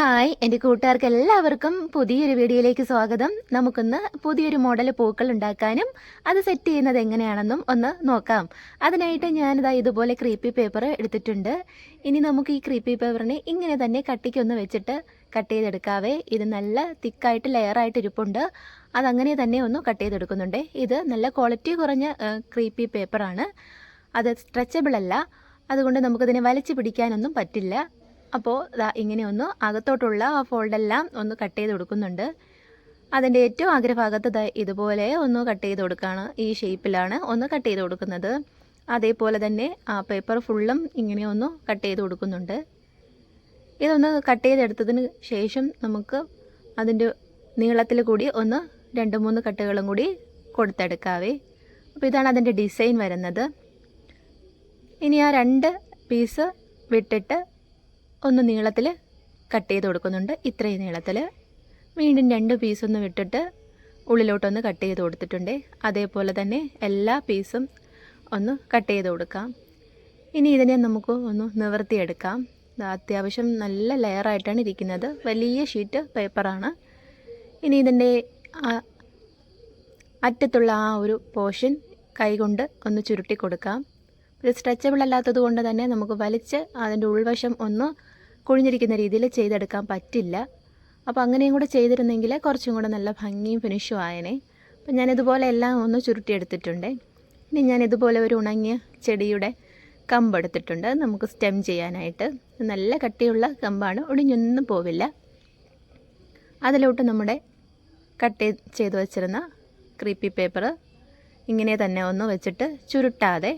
Hi എന്റെ കൂട്ടുകാർക്ക് എല്ലാവർക്കും പുതിയൊരു വീഡിയോയിലേക്ക് സ്വാഗതം. നമുക്കൊന്ന് പുതിയൊരു മോഡൽ പൂക്കൾ ഉണ്ടാക്കാനും അത് സെറ്റ് ചെയ്യുന്നത് എങ്ങനെയാണെന്നും ഒന്ന് നോക്കാം. അതിനായിട്ട് ഞാനിതാ ഇതുപോലെ ക്രീപ്പി പേപ്പർ എടുത്തിട്ടുണ്ട്. ഇനി നമുക്ക് ഈ ക്രീപ്പി പേപ്പറിനെ ഇങ്ങനെ തന്നെ കട്ടിക്കൊന്ന് വെച്ചിട്ട് കട്ട് ചെയ്തെടുക്കാവേ. ഇത് നല്ല തിക്കായിട്ട് ലെയറായിട്ട് ഇരിപ്പുണ്ട്. അതങ്ങനെ തന്നെ ഒന്ന് കട്ട് ചെയ്തെടുക്കുന്നുണ്ട്. ഇത് നല്ല ക്വാളിറ്റി കുറഞ്ഞ ക്രീപ്പി പേപ്പറാണ് അത് സ്ട്രെച്ചബിൾ അല്ല. അതുകൊണ്ട് നമുക്കതിനെ വലിച്ചു പിടിക്കാനൊന്നും പറ്റില്ല. അപ്പോൾ ഇങ്ങനെ ഒന്ന് അകത്തോട്ടുള്ള ആ ഫോൾഡെല്ലാം ഒന്ന് കട്ട് ചെയ്ത് കൊടുക്കുന്നുണ്ട്. അതിന്റെ ഏറ്റവും അഗ്രഭാഗത്ത് ഇതുപോലെ ഒന്ന് കട്ട് ചെയ്ത് കൊടുക്കുകയാണ് ഈ ഷേപ്പിലാണ് ഒന്ന് കട്ട് ചെയ്ത് കൊടുക്കുന്നത്. അതേപോലെ തന്നെ ആ പേപ്പർ ഫുള്ളും ഇങ്ങനെ ഒന്ന് കട്ട് ചെയ്ത് കൊടുക്കുന്നുണ്ട്. ഇതൊന്ന് കട്ട് ചെയ്തെടുത്തതിന് ശേഷം നമുക്ക് അതിന്റെ നീളത്തിൽ കൂടി ഒന്ന് രണ്ട് മൂന്ന് കട്ടുകളും കൂടി കൊടുത്തെടുക്കാവേ. അപ്പോൾ ഇതാണ് അതിന്റെ ഡിസൈൻ വരുന്നത്. ഇനി ആ രണ്ട് പീസ് വിട്ടിട്ട് ഒന്ന് നീളത്തിൽ കട്ട് ചെയ്ത് കൊടുക്കുന്നുണ്ട്. ഇത്രയും നീളത്തിൽ വീണ്ടും രണ്ട് പീസൊന്ന് വിട്ടിട്ട് ഉള്ളിലോട്ടൊന്ന് കട്ട് ചെയ്ത് കൊടുത്തിട്ടുണ്ട്. അതേപോലെ തന്നെ എല്ലാ പീസും ഒന്ന് കട്ട് ചെയ്ത് കൊടുക്കാം. ഇനി ഇതിനെ നമുക്ക് ഒന്ന് നിവർത്തിയെടുക്കാം. അത്യാവശ്യം നല്ല ലെയറായിട്ടാണ് ഇരിക്കുന്നത്. വലിയ ഷീറ്റ് പേപ്പറാണ് ഇനി ഇതിന്റെ അറ്റത്തുള്ള ആ ഒരു പോർഷൻ കൈകൊണ്ട് ഒന്ന് ചുരുട്ടി കൊടുക്കാം. ഇത് സ്ട്രെച്ചബിൾ അല്ലാത്തത് കൊണ്ട് തന്നെ നമുക്ക് വലിച്ച് അതിന്റെ ഉൾവശം ഒന്ന് കുഴിഞ്ഞിരിക്കുന്ന രീതിയിൽ ചെയ്തെടുക്കാൻ പറ്റില്ല. അപ്പോൾ അങ്ങനെയും കൂടെ ചെയ്തിരുന്നെങ്കിൽ കുറച്ചും കൂടെ നല്ല ഭംഗിയും ഫിനിഷും ആയനെ. അപ്പം ഞാനിതുപോലെ എല്ലാം ഒന്ന് ചുരുട്ടിയെടുത്തിട്ടുണ്ട്. ഇനി ഞാൻ ഇതുപോലെ ഒരു ഉണങ്ങിയ ചെടിയുടെ കമ്പെടുത്തിട്ടുണ്ട് നമുക്ക് സ്റ്റെം ചെയ്യാനായിട്ട്. നല്ല കട്ടിയുള്ള കമ്പാണ്. ഒടിഞ്ഞൊന്നും പോവില്ല. അതിലോട്ട് നമ്മുടെ കട്ട് ചെയ്ത് വച്ചിരുന്ന ക്രീപ്പി പേപ്പർ ഇങ്ങനെ തന്നെ ഒന്ന് വെച്ചിട്ട് ചുരുട്ടാതെ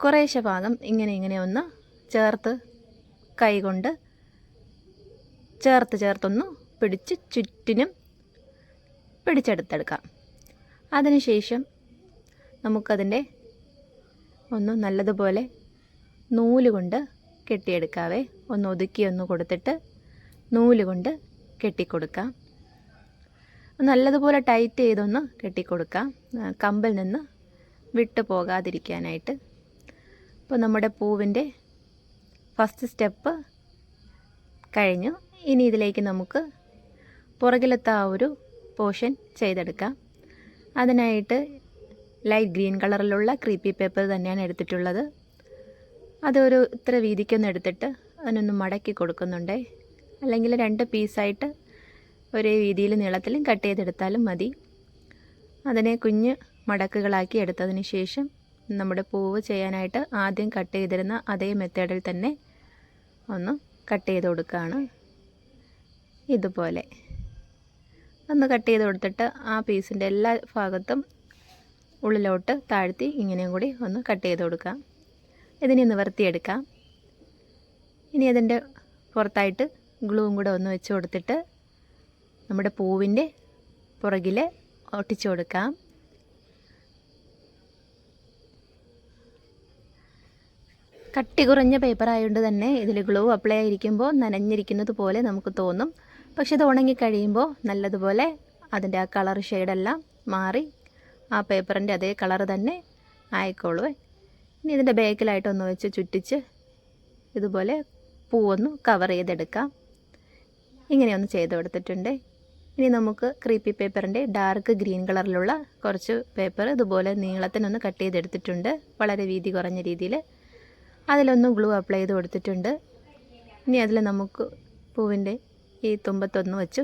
കുറേശ്ശെ ഭാഗം ഇങ്ങനെ ഇങ്ങനെ ഒന്ന് ചേർത്ത് കൈകൊണ്ട് ചേർത്ത് ചേർത്തൊന്ന് പിടിച്ച് ചുറ്റിനും പിടിച്ചെടുത്തെടുക്കാം. അതിനുശേഷം നമുക്കതിന്റെ ഒന്ന് നല്ലതുപോലെ നൂൽ കൊണ്ട് കെട്ടിയെടുക്കാവേ. ഒന്ന് ഒതുക്കി ഒന്ന് കൊടുത്തിട്ട് നൂൽ കൊണ്ട് കെട്ടിക്കൊടുക്കാം. നല്ലതുപോലെ ടൈറ്റ് ചെയ്തൊന്ന് കെട്ടിക്കൊടുക്കാം. കമ്പിൽ നിന്ന് വിട്ടു പോകാതിരിക്കാനായിട്ട്. അപ്പോൾ നമ്മുടെ പൂവിന്റെ ഫസ്റ്റ് സ്റ്റെപ്പ് കഴിഞ്ഞു. ഇനി ഇതിലേക്ക് നമുക്ക് പുറകിലത്തെ ആ ഒരു പോർഷൻ ചെയ്തെടുക്കാം. അതിനായിട്ട് ലൈറ്റ് ഗ്രീൻ കളറിലുള്ള ക്രീപ്പി പേപ്പർ തന്നെയാണ് എടുത്തിട്ടുള്ളത്. അതൊരു ഇത്ര വീതിക്കൊന്ന് എടുത്തിട്ട് അതിനൊന്ന് മടക്കി കൊടുക്കുന്നുണ്ട്. അല്ലെങ്കിൽ രണ്ട് പീസായിട്ട് ഒരേ വീതിയിൽ നീളത്തിലും കട്ട് ചെയ്തെടുത്താലും മതി. അതിനെ കുഞ്ഞ് മടക്കുകളാക്കി എടുത്തതിന് ശേഷം നമ്മുടെ പൂവ് ചെയ്യാനായിട്ട് ആദ്യം കട്ട് ചെയ്തിരുന്ന അതേ മെത്തേഡിൽ തന്നെ ഒന്ന് കട്ട് ചെയ്ത് കൊടുക്കുകയാണ്. ഇതുപോലെ. ഒന്ന് കട്ട് ചെയ്ത് കൊടുത്തിട്ട് ആ പീസിന്റെ എല്ലാ ഭാഗത്തും ഉള്ളിലോട്ട് താഴ്ത്തി ഇങ്ങനെയും കൂടി ഒന്ന് കട്ട് ചെയ്ത് കൊടുക്കാം ഇതിനെ നിവർത്തിയെടുക്കാം ഇനി അതിന്റെ പുറത്തായിട്ട് ഗ്ലൂവും കൂടെ ഒന്ന് വെച്ച് കൊടുത്തിട്ട് നമ്മുടെ പൂവിന്റെ പുറകിൽ ഒട്ടിച്ചു കൊടുക്കാം. കട്ടി കുറഞ്ഞ പേപ്പർ ആയതുകൊണ്ട് തന്നെ ഇതിൽ ഗ്ലൂ അപ്ലൈ ആയിരിക്കുമ്പോൾ നനഞ്ഞിരിക്കുന്നത് പോലെ നമുക്ക് തോന്നും. പക്ഷെ ഇത് ഉണങ്ങിക്കഴിയുമ്പോൾ നല്ലതുപോലെ അതിന്റെ ആ കളർ ഷെയ്ഡെല്ലാം മാറി ആ പേപ്പറിന്റെ അതേ കളർ തന്നെ ആയിക്കോളുവേ. ഇനി ഇതിന്റെ ബാക്കിലായിട്ടൊന്ന് വെച്ച് ചുറ്റിച്ച് ഇതുപോലെ പൂവൊന്ന് കവർ ചെയ്തെടുക്കാം. ഇങ്ങനെയൊന്ന് ചെയ്ത് കൊടുത്തിട്ടുണ്ട്. ഇനി നമുക്ക് ക്രീപ്പി പേപ്പറിന്റെ ഡാർക്ക് ഗ്രീൻ കളറിലുള്ള കുറച്ച് പേപ്പർ ഇതുപോലെ നീളത്തിനൊന്ന് കട്ട് ചെയ്തെടുത്തിട്ടുണ്ട്. വളരെ വീതി കുറഞ്ഞ രീതിയിൽ അതിലൊന്ന് ഗ്ലൂ അപ്ലൈ ചെയ്ത് കൊടുത്തിട്ടുണ്ട്. ഇനി അതിൽ നമുക്ക് പൂവിന്റെ ഈ തുമ്പത്തൊന്ന് വെച്ച്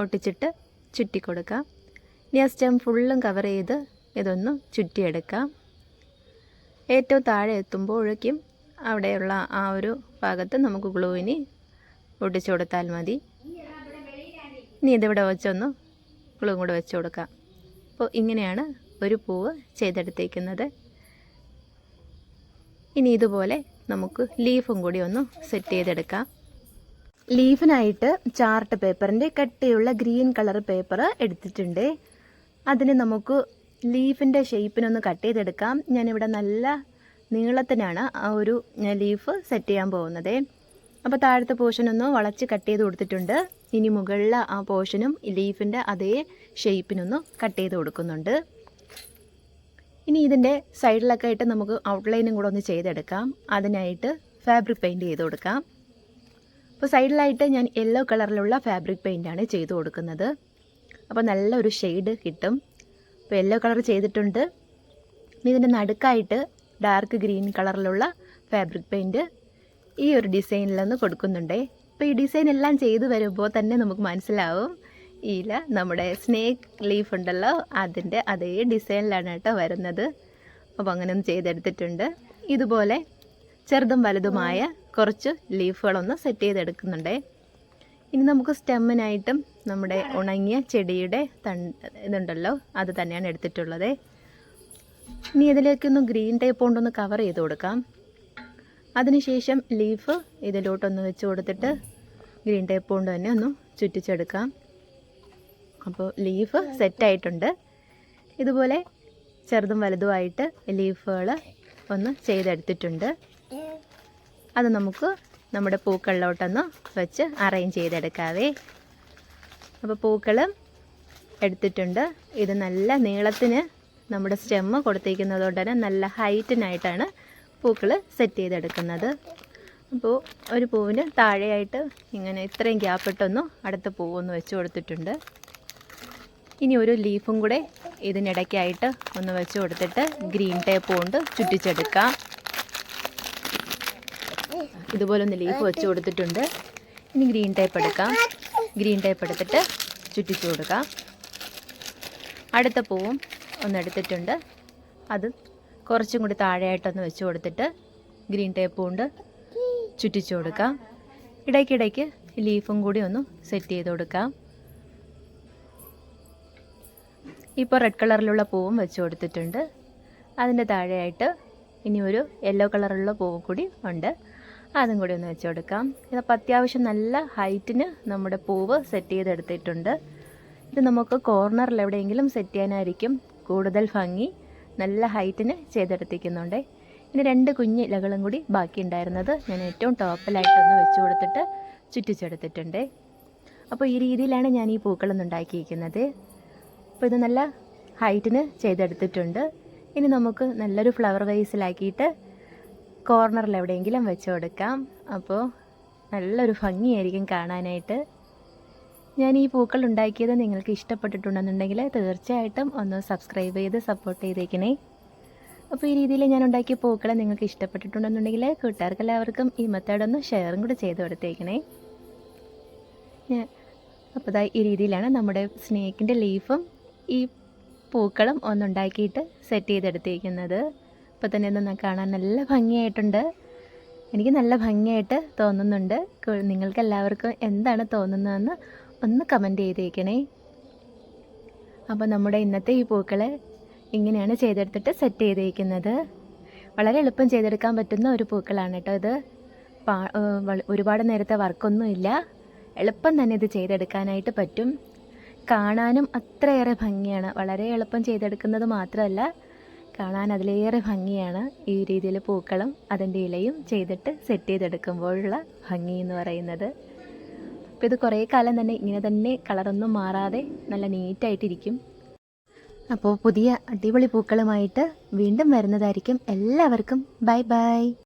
ഒട്ടിച്ചിട്ട് ചുറ്റി കൊടുക്കാം. ഇനി ആ സ്റ്റെം ഫുള്ളും കവർ ചെയ്ത് ഇതൊന്ന് ചുറ്റിയെടുക്കാം. ഏറ്റവും താഴെ എത്തുമ്പോഴേക്കും അവിടെയുള്ള ആ ഒരു ഭാഗത്ത് നമുക്ക് ഗ്ലൂവിന് ഒട്ടിച്ചു കൊടുത്താൽ മതി. ഇനി ഇതിവിടെ വെച്ചൊന്ന് ഗ്ലൂ കൂടെ വെച്ച് കൊടുക്കാം. അപ്പോൾ ഇങ്ങനെയാണ് ഒരു പൂവ് ചെയ്തെടുത്തേക്കുന്നത്. ഇനി ഇതുപോലെ നമുക്ക് ലീഫും കൂടി ഒന്ന് സെറ്റ് ചെയ്തെടുക്കാം. ലീഫിനായിട്ട് ചാർട്ട് പേപ്പറിന്റെ കട്ടിയുള്ള ഗ്രീൻ കളർ പേപ്പർ എടുത്തിട്ടുണ്ട്. അതിന് നമുക്ക് ലീഫിന്റെ ഷേപ്പിനൊന്ന് കട്ട് ചെയ്തെടുക്കാം. ഞാനിവിടെ നല്ല നീളത്തിനാണ് ആ ഒരു ലീഫ് സെറ്റ് ചെയ്യാൻ പോകുന്നത്. അപ്പോൾ താഴത്തെ പോർഷൻ ഒന്ന് വളച്ച് കട്ട് ചെയ്ത് കൊടുത്തിട്ടുണ്ട്. ഇനി മുകളിലെ ആ പോർഷനും ലീഫിന്റെ അതേ ഷേപ്പിനൊന്ന് കട്ട് ചെയ്ത് കൊടുക്കുന്നുണ്ട്. ഇനി ഇതിന്റെ സൈഡിലൊക്കെ ആയിട്ട് നമുക്ക് ഔട്ട്ലൈനും കൂടെ ഒന്ന് ചെയ്തെടുക്കാം. അതിനായിട്ട് ഫാബ്രിക് പെയിന്റ് ചെയ്ത് കൊടുക്കാം. അപ്പോൾ സൈഡിലായിട്ട് ഞാൻ യെല്ലോ കളറിലുള്ള ഫാബ്രിക് പെയിന്റാണ് ചെയ്തു കൊടുക്കുന്നത്. അപ്പോൾ നല്ലൊരു ഷെയ്ഡ് കിട്ടും. അപ്പോൾ യെല്ലോ കളർ ചെയ്തിട്ടുണ്ട്. ഇതിന്റെ നടുക്കായിട്ട് ഡാർക്ക് ഗ്രീൻ കളറിലുള്ള ഫാബ്രിക് പെയിന്റ് ഈ ഒരു ഡിസൈനിലൊന്ന് കൊടുക്കുന്നുണ്ടേ. അപ്പോൾ ഈ ഡിസൈൻ എല്ലാം ചെയ്തു വരുമ്പോൾ തന്നെ നമുക്ക് മനസ്സിലാവും ഇല നമ്മുടെ സ്നേക്ക് ലീഫ് ഉണ്ടല്ലോ അതിന്റെ അതേ ഡിസൈനിലാണ് കേട്ടോ വരുന്നത്. അപ്പോൾ അങ്ങനെ ഒന്ന് ചെയ്തെടുത്തിട്ടുണ്ട്. ഇതുപോലെ ചെറുതും വലുതുമായ കുറച്ച് ലീഫുകളൊന്ന് സെറ്റ് ചെയ്തെടുക്കുന്നുണ്ടേ. ഇനി നമുക്ക് സ്റ്റെമ്മിനായിട്ടും നമ്മുടെ ഉണങ്ങിയ ചെടിയുടെ തണ്ട് ഇതുണ്ടല്ലോ അത് തന്നെയാണ് എടുത്തിട്ടുള്ളത്. ഇനി ഇതിലേക്കൊന്ന് ഗ്രീൻ ടേപ്പ് കൊണ്ടൊന്ന് കവർ ചെയ്ത് കൊടുക്കാം. അതിനുശേഷം ലീഫ് ഇതിലോട്ടൊന്ന് വെച്ച് കൊടുത്തിട്ട് ഗ്രീൻ ടേപ്പ് കൊണ്ട് തന്നെ ഒന്ന് ചുറ്റിച്ചെടുക്കാം. അപ്പോൾ ലീഫ് സെറ്റായിട്ടുണ്ട് ഇതുപോലെ ചെറുതും വലുതുമായിട്ട് ലീഫുകൾ ഒന്ന് ചെയ്തെടുത്തിട്ടുണ്ട്. അത് നമുക്ക് നമ്മുടെ പൂക്കളിലോട്ടൊന്ന് വെച്ച് അറേഞ്ച് ചെയ്തെടുക്കാവേ. അപ്പോൾ പൂക്കൾ എടുത്തിട്ടുണ്ട്. ഇത് നല്ല നീളത്തിന് നമ്മുടെ സ്റ്റെമ്മ് കൊടുത്തിരിക്കുന്നതുകൊണ്ട് തന്നെ നല്ല ഹൈറ്റിനായിട്ടാണ് പൂക്കൾ സെറ്റ് ചെയ്തെടുക്കുന്നത്. അപ്പോൾ ഒരു പൂവിന് താഴെയായിട്ട് ഇങ്ങനെ ഇത്രയും ഗ്യാപ്പിട്ടൊന്നും അടുത്ത പൂവൊന്ന് വെച്ച് കൊടുത്തിട്ടുണ്ട്. ഇനി ഒരു ലീഫും കൂടെ ഇതിനിടയ്ക്കായിട്ട് ഒന്ന് വെച്ച് കൊടുത്തിട്ട് ഗ്രീൻ ടേപ്പ് കൊണ്ട് ചുറ്റിച്ചെടുക്കാം. ഇതുപോലെ ഒന്ന് ലീഫ് വെച്ച് കൊടുത്തിട്ടുണ്ട്. ഇനി ഗ്രീൻ ടേപ്പ് എടുക്കാം. ഗ്രീൻ ടേപ്പ് എടുത്തിട്ട് ചുറ്റിച്ചു കൊടുക്കാം. അടുത്ത പൂവും ഒന്ന് എടുത്തിട്ടുണ്ട്. അത് കുറച്ചും കൂടി താഴെയായിട്ടൊന്ന് വെച്ച് കൊടുത്തിട്ട് ഗ്രീൻ ടേപ്പ് കൊണ്ട് ചുറ്റിച്ചു കൊടുക്കാം. ഇടയ്ക്കിടയ്ക്ക് ലീഫും കൂടി ഒന്ന് സെറ്റ് ചെയ്ത് കൊടുക്കാം. ഇപ്പോൾ റെഡ് കളറിലുള്ള പൂവും വെച്ച് കൊടുത്തിട്ടുണ്ട്. അതിന്റെ താഴെയായിട്ട് ഇനി ഒരു യെല്ലോ കളറുള്ള പൂവ് കൂടി ഉണ്ട്. അതും കൂടി ഒന്ന് വെച്ച് കൊടുക്കാം. ഇതപ്പോൾ അത്യാവശ്യം നല്ല ഹൈറ്റിന് നമ്മുടെ പൂവ് സെറ്റ് ചെയ്തെടുത്തിട്ടുണ്ട്. ഇത് നമുക്ക് കോർണറിൽ എവിടെയെങ്കിലും സെറ്റ് ചെയ്യാനായിരിക്കും കൂടുതൽ ഭംഗി. നല്ല ഹൈറ്റിന് ചെയ്തെടുത്തിരിക്കുന്നുണ്ട്. ഇനി രണ്ട് കുഞ്ഞ് ഇലകളും കൂടി ബാക്കി ഉണ്ടായിരുന്നത് ഞാൻ ഏറ്റവും ടോപ്പിലായിട്ടൊന്ന് വെച്ച് കൊടുത്തിട്ട് ചുറ്റിച്ചെടുത്തിട്ടുണ്ട്. അപ്പോൾ ഈ രീതിയിലാണ് ഞാൻ ഈ പൂക്കളൊന്ന് ഉണ്ടാക്കിയിരിക്കുന്നത്. അപ്പോൾ ഇത് നല്ല ഹൈറ്റിന് ചെയ്തെടുത്തിട്ടുണ്ട്. ഇനി നമുക്ക് നല്ലൊരു ഫ്ലവർ വൈസിലാക്കിയിട്ട് കോർണറിൽ എവിടെയെങ്കിലും വെച്ച് കൊടുക്കാം. അപ്പോൾ നല്ലൊരു ഭംഗിയായിരിക്കും കാണാനായിട്ട്. ഞാൻ ഈ പൂക്കൾ ഉണ്ടാക്കിയത് നിങ്ങൾക്ക് ഇഷ്ടപ്പെട്ടിട്ടുണ്ടെന്നുണ്ടെങ്കിൽ തീർച്ചയായിട്ടും ഒന്ന് സബ്സ്ക്രൈബ് ചെയ്ത് സപ്പോർട്ട് ചെയ്തേക്കണേ. അപ്പോൾ ഈ രീതിയിൽ ഞാൻ ഉണ്ടാക്കിയ പൂക്കൾ നിങ്ങൾക്ക് ഇഷ്ടപ്പെട്ടിട്ടുണ്ടെന്നുണ്ടെങ്കിൽ കൂട്ടുകാർക്ക് എല്ലാവർക്കും ഈ മെത്തേഡൊന്ന് ഷെയറും കൂടെ ചെയ്ത് കൊടുത്തേക്കണേ. അപ്പോൾ ഈ രീതിയിലാണ് നമ്മുടെ സ്നേക്കിന്റെ ലീഫും ഈ പൂക്കളും ഒന്നുണ്ടാക്കിയിട്ട് സെറ്റ് ചെയ്തെടുത്തിരിക്കുന്നത്. ഇപ്പം തന്നെ ഒന്ന് കാണാൻ നല്ല ഭംഗിയായിട്ടുണ്ട്. എനിക്ക് നല്ല ഭംഗിയായിട്ട് തോന്നുന്നുണ്ട്. നിങ്ങൾക്ക് എല്ലാവർക്കും എന്താണ് തോന്നുന്നതെന്ന് ഒന്ന് കമന്റ് ചെയ്തേക്കണേ. അപ്പോൾ നമ്മുടെ ഇന്നത്തെ ഈ പൂക്കൾ ഇങ്ങനെയാണ് ചെയ്തെടുത്തിട്ട് സെറ്റ് ചെയ്തേക്കുന്നത്. വളരെ എളുപ്പം ചെയ്തെടുക്കാൻ പറ്റുന്ന ഒരു പൂക്കളാണ് കേട്ടോ ഇത്. ഒരുപാട് നേരത്തെ വർക്കൊന്നുമില്ല എളുപ്പം തന്നെ ഇത് ചെയ്തെടുക്കാനായിട്ട് പറ്റും. കാണാനും അത്രയേറെ ഭംഗിയാണ്. വളരെ എളുപ്പം ചെയ്തെടുക്കുന്നത് മാത്രമല്ല കാണാൻ അതിലേറെ ഭംഗിയാണ് ഈ രീതിയിൽ പൂക്കളും അതിന്റെ ഇലയും ചെയ്തിട്ട് സെറ്റ് ചെയ്തെടുക്കുമ്പോഴുള്ള ഭംഗി എന്ന് പറയുന്നത്. അപ്പോൾ ഇത് കുറേ കാലം തന്നെ ഇങ്ങനെ തന്നെ കളറൊന്നും മാറാതെ നല്ല നീറ്റായിട്ടിരിക്കും. അപ്പോൾ പുതിയ അടിപൊളി പൂക്കളുമായിട്ട് വീണ്ടും വരുന്നതായിരിക്കും. എല്ലാവർക്കും ബൈ ബൈ.